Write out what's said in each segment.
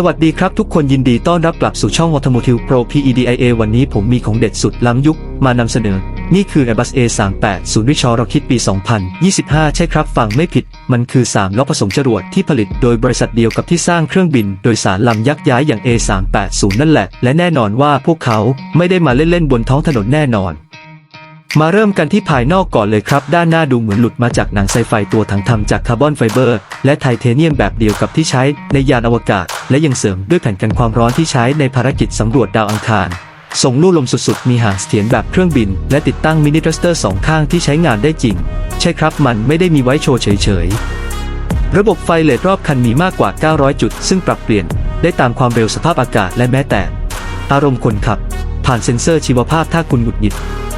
สวัสดีครับทุกคนยินดีต้อนรับกลับสู่ช่อง Automotive Pro PEDIA วันนี้ผมมีของเด็ดสุดล้ำยุคมานำเสนอ นี่คือ Airbus A38 ศูนย์วิชอเราคิดปี 2025 ใช่ครับฟังไม่ผิด มันคือ 3 ล้อผสมจรวดที่ผลิตโดยบริษัทเดียวกับที่สร้างเครื่องบินโดยสารลำยักษ์ย้ายอย่าง A380 นั่นแหละ และแน่นอนว่าพวกเขาไม่ได้มาเล่นๆบนท้องถนนแน่นอน มาเริ่มกันที่ภายนอกก่อนเลยครับ ด้านหน้าดูเหมือนหลุดมาจากหนังไซไฟตัวถังทำจากคาร์บอนไฟเบอร์ และไทเทเนียมแบบเดียวกับที่ใช้ในยานอวกาศ และยังเสริมด้วยแผ่นกันความร้อนที่ใช้ในภารกิจสำรวจดาวอังคารส่งลู่ลมสุดๆ มีหางเสถียรแบบเครื่องบิน และติดตั้งมินิทรัสเตอร์สองข้างที่ใช้งานได้จริง ใช่ครับมันไม่ได้มีไว้โชว์เฉยๆ ระบบไฟเลดรอบคันมีมากกว่า 900 จุด ซึ่งปรับเปลี่ยนได้ตามความเร็วสภาพอากาศและแม้แต่ อารมณ์คนขับ ผ่านเซ็นเซอร์ชีวภาพถ้าคุณหงุดหงิด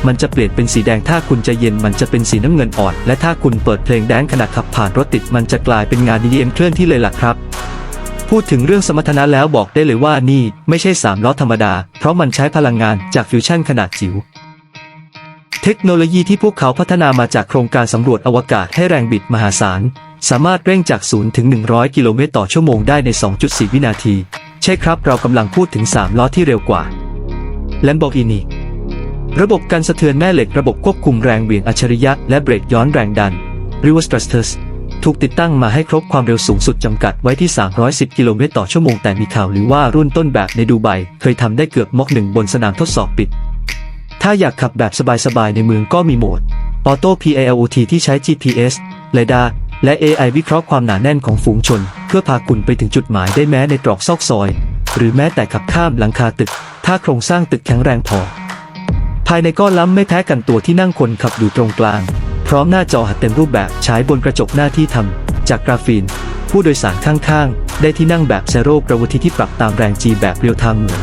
มันจะเปลี่ยนเป็นสีแดงถ้าคุณใจะเย็นมันจะเป็นสีน้ำเงินอ่อน และถ้าคุณเปิดเพลงแดนขณะขับผ่านรถติดมันจะกลายเป็นงาน EDM เคลื่อนที่เลยล่ะครับ พูดถึงเรื่องสมรรถนะแล้วบอกได้เลยว่านี่ไม่ใช่3ล้อธรรมดา เพราะมันใช้พลังงานจากฟิวชั่นขนาดจิ๋วเทคโนโลยีที่พวกเขาพัฒนามาจากโครงการสำรวจอวกาศให้แรงบิดมหาศาล สามารถเร่งจาก 0 ถึง 100 กิโลเมตรต่อชั่วโมงได้ใน 2.4 วินาที ใช่ครับเรากำลังพูดถึง 3 ล้อที่เร็วกว่า Lamborghini ระบบการสะเทือนแม่เหล็กระบบควบคุมแรงเหวี่ยงอัจฉริยะและเบรกย้อนแรงดัน Reverse Thrusters ถูกติดตั้งมาให้ครบความเร็วสูงสุดจำกัดไว้ที่ 310 กิโลเมตรต่อชั่วโมงแต่มีข่าวหรือว่ารุ่นต้นแบบในดูไบเคยทำได้เกือบมอกหนึ่งบนสนามทดสอบปิด ถ้าอยากขับแบบสบายๆ ในเมืองก็มีโหมด Auto PALOT ที่ใช้ GPS เรดาร์และ AI วิเคราะห์ความหนาแน่นของฝูงชน เพื่อพาคุณไปถึงจุดหมายได้แม้ในตรอกซอกซอย หรือแม้แต่ขับข้ามหลังคาตึก ถ้าโครงสร้างตึกแข็งแรงพอ ภายในก็ล้ำไม่แพ้กันตัวที่นั่งคนขับอยู่ตรงกลาง พร้อมหน้าจอหัดเต็มรูปแบบฉายบนกระจกหน้าที่ทำจากกราฟีน ผู้โดยสารข้างๆ ได้ที่นั่งแบบเซโร่กระวทิที่ปรับตามแรงจีแบบเรียลไทม์เหมือน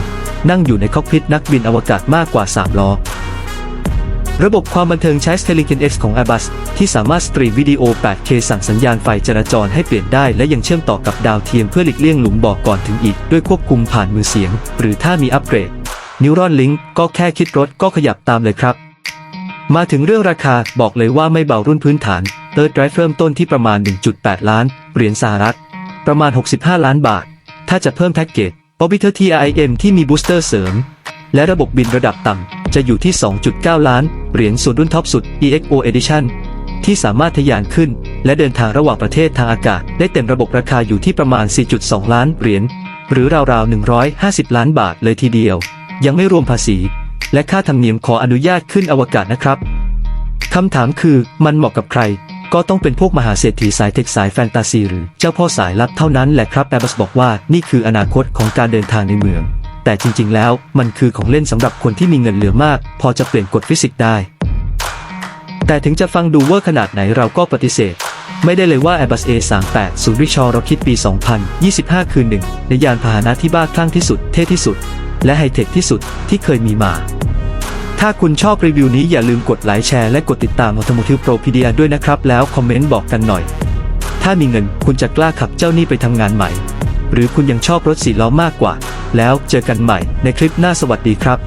นั่งอยู่ในคอกพิทนักบินอวกาศมากกว่า 3 ล้อ ระบบความบันเทิงใช้ t e l i c a n X ของ Airbus ที่สามารถสตรีมวิดีโอ 8K สั่งสัญญาณไฟจราจรให้เปลี่ยนได้ และยังเชื่อมต่อกับดาวเทียมเพื่อหลีกเลี่ยงหลุมบ่อก่อนถึงอีก ด้วยควบคุมผ่านมือเสียง หรือถ้ามีอัปเกรด Neuron Link ก็แค่คิดรถก็ขยับตามเลยครับ มาถึงเรื่องราคาบอกเลยว่าไม่เบารุ่นพื้นฐาน Third Drive เริ่มต้นที่ประมาณ 1.8 ล้าน เหรียญสหรัฐ ประมาณ 65 ล้านบาท ถ้าจะเพิ่มแพ็กเกจ Orbiter T.I.M. ที่มีบูสเตอร์เสริม และระบบบินระดับต่ำ จะอยู่ที่ 2.9 ล้าน เหรียญส่วนรุ่นท็อปสุด EXO Edition ที่สามารถทะยานขึ้น และเดินทางระหว่างประเทศทางอากาศ ได้เต็มระบบราคาอยู่ที่ประมาณ 4.2 ล้าน เหรียญหรือราวๆ 150 ล้านบาทเลยทีเดียว ยังไม่รวมภาษี และค่าธรรมเนียมขออนุญาตขึ้นอวกาศนะครับคำถามคือมันเหมาะกับใคร ก็ต้องเป็นพวกมหาเศรษฐีสายเทคสายแฟนตาซีหรือเจ้าพ่อสายลับเท่านั้นแหละครับแอบัสบอกว่านี่คืออนาคตของการเดินทางในเมือง แต่จริง ๆ แล้วมันคือของเล่นสำหรับคนที่มีเงินเหลือมาก พอจะเปลี่ยนกฎฟิสิกส์ได้ แต่ถึงจะฟังดูเวอร์ขนาดไหนเราก็ปฏิเสธไม่ได้เลยว่า Airbus A38 ศูนย์ริชอเราคิดปี 2025 คือหนึ่งในยานพาหนะที่บ้าคลั่งที่สุด เท่ที่สุด และไฮเทคที่สุดที่เคยมีมา ถ้าคุณชอบรีวิวนี้อย่าลืมกดไลค์แชร์และกดติดตาม Automotive Propedia ด้วยนะครับ แล้วคอมเมนต์บอกกันหน่อย ถ้ามีเงินคุณจะกล้าขับเจ้านี่ไปทำงานใหม่ หรือคุณยังชอบรถสีล้อมากกว่า แล้วเจอกันใหม่ในคลิปหน้าสวัสดีครับ